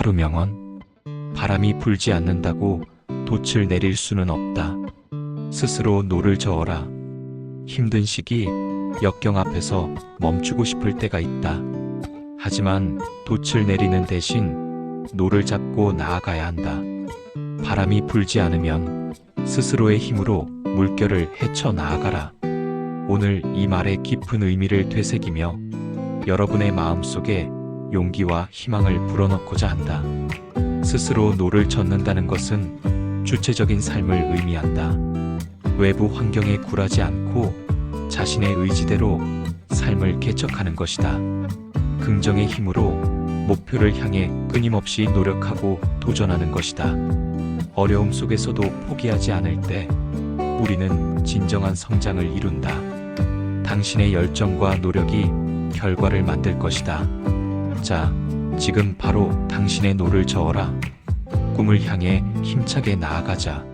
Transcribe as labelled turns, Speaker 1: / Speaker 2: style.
Speaker 1: 하루 명언. 바람이 불지 않는다고 돛을 내릴 수는 없다. 스스로 노를 저어라. 힘든 시기, 역경 앞에서 멈추고 싶을 때가 있다. 하지만 돛을 내리는 대신 노를 잡고 나아가야 한다. 바람이 불지 않으면 스스로의 힘으로 물결을 헤쳐 나아가라. 오늘 이 말의 깊은 의미를 되새기며 여러분의 마음속에 용기와 희망을 불어넣고자 한다. 스스로 노를 젓는다는 것은 주체적인 삶을 의미한다. 외부 환경에 굴하지 않고 자신의 의지대로 삶을 개척하는 것이다. 긍정의 힘으로 목표를 향해 끊임없이 노력하고 도전하는 것이다. 어려움 속에서도 포기하지 않을 때 우리는 진정한 성장을 이룬다. 당신의 열정과 노력이 결과를 만들 것이다. 자, 지금 바로 당신의 노를 저어라. 꿈을 향해 힘차게 나아가자.